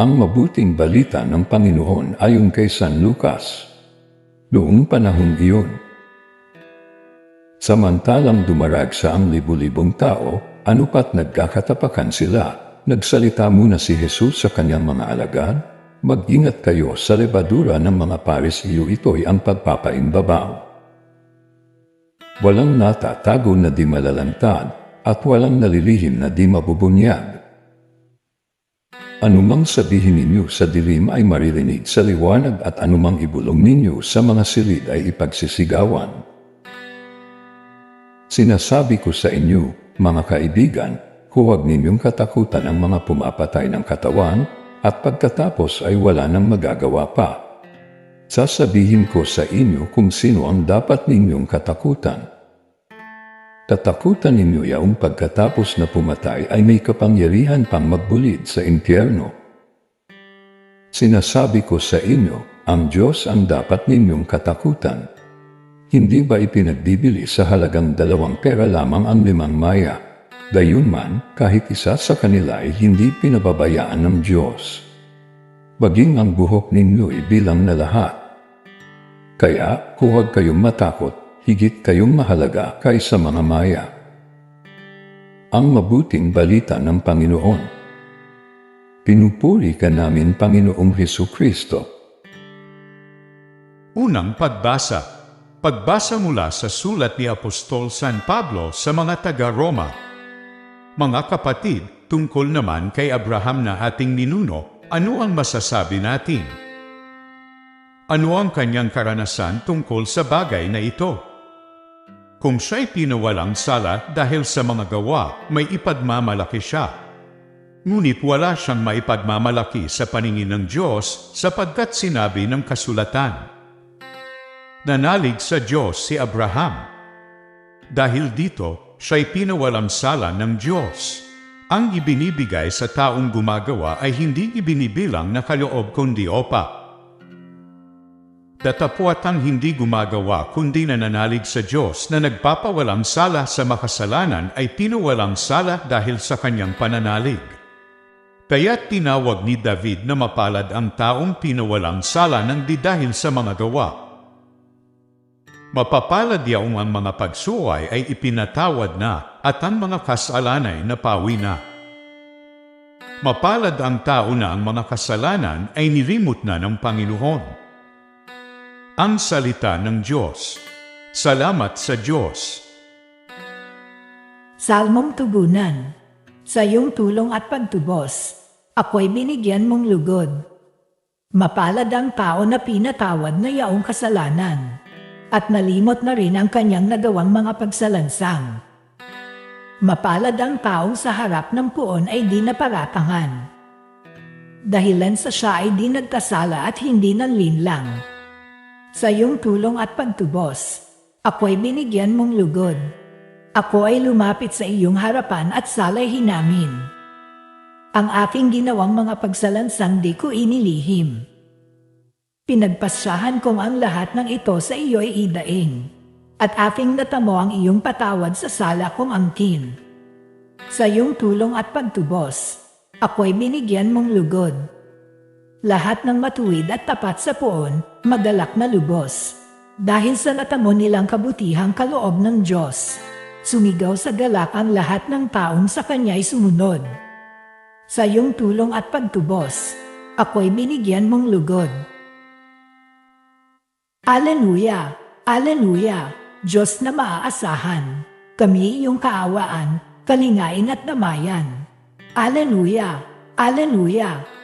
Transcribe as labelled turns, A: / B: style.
A: Ang mabuting balita ng Panginoon ayon kay San Lucas. Noong panahong iyon, samantalang dumarag sa ang libu-libong tao, anupat nagkakatapakan sila, nagsalita muna si Jesus sa kanyang mga alagad, Mag-ingat kayo sa lebadura ng mga parisiyo ito'y ang pagpapaimbabaw. Walang natatago na di malalantad at walang nalilihim na di mabubunyag. Anumang sabihin ninyo sa dilim ay maririnig sa liwanag at anumang ibulong ninyo sa mga silid ay ipagsisigawan. Sinasabi ko sa inyo, mga kaibigan, huwag ninyong katakutan ang mga pumapatay ng katawan at pagkatapos ay wala nang magagawa pa. Sasabihin ko sa inyo kung sino ang dapat ninyong katakutan. Tatakutan ninyo yaong pagkatapos na pumatay ay may kapangyarihan pang magbulid sa impyerno. Sinasabi ko sa inyo, ang Diyos ang dapat ninyong katakutan. Hindi ba ipinagbibili sa halagang dalawang pera lamang ang limang maya? Gayunman, kahit isa sa kanila ay hindi pinababayaan ng Diyos. Baging ang buhok ninyo'y bilang na lahat. Kaya, huwag kayong matakot higit kayong mahalaga kaysa mga maya. Ang mabuting balita ng Panginoon. Pinupuri ka namin, Panginoong Heso Kristo.
B: Unang pagbasa. Pagbasa mula sa sulat ni Apostol San Pablo sa mga taga-Roma. Mga kapatid, tungkol naman kay Abraham na ating ninuno, ano ang masasabi natin? Ano ang kanyang karanasan tungkol sa bagay na ito? Kung siya'y pinawalang sala dahil sa mga gawa, may ipagmamalaki siya. Ngunit wala siyang maipagmamalaki sa paningin ng Diyos sapagkat sinabi ng kasulatan. Nanalig sa Diyos si Abraham. Dahil dito, siya'y pinawalang sala ng Diyos. Ang ibinibigay sa taong gumagawa ay hindi ibinibilang na kaloob kundi opa. Datapwat ang hindi gumagawa kundi nananalig sa Diyos na nagpapawalang sala sa makasalanan ay pinuwalang sala dahil sa kanyang pananalig. Kaya't tinawag ni David na mapalad ang taong pinuwalang sala ng di dahil sa mga gawa. Mapapalad yaong ang mga pagsuway ay ipinatawad na at ang mga kasalanay na pawi na. Mapalad ang tao na ang mga kasalanan ay nilimot na ng Panginoon. Ang Salita ng Diyos. Salamat sa Diyos.
C: Salmong Tugunan Sa iyong tulong at pagtubos, ako'y binigyan mong lugod. Mapalad ang tao na pinatawad na yaong kasalanan, at nalimot na rin ang kanyang nagawang mga pagsalansang. Mapalad ang taong sa harap ng puon ay di naparatangan. Dahilan sa siya ay di nagkasala at hindi nanlinlang sa iyong tulong at pagtubos, ako'y binigyan mong lugod. Ako ay lumapit sa iyong harapan at salay hinamin. Ang aking ginawang mga pagsalansang di ko inilihim. Pinagpasyahan kong ang lahat ng ito sa iyo ay idaing, at aking natamo ang iyong patawad sa sala kong angkin. Sa iyong tulong at pagtubos, ako'y binigyan mong lugod. Lahat ng matuwid at tapat sa poon, magalak na lubos. Dahil sa natamo nilang kabutihang kaloob ng Diyos, sumigaw sa galak ang lahat ng taong sa Kanya'y sumunod. Sa iyong tulong at pagtubos, ako'y binigyan mong lugod. Aleluya! Aleluya! Diyos na maaasahan, kami iyong kaawaan, kalingain at damayan. Aleluya! Aleluya!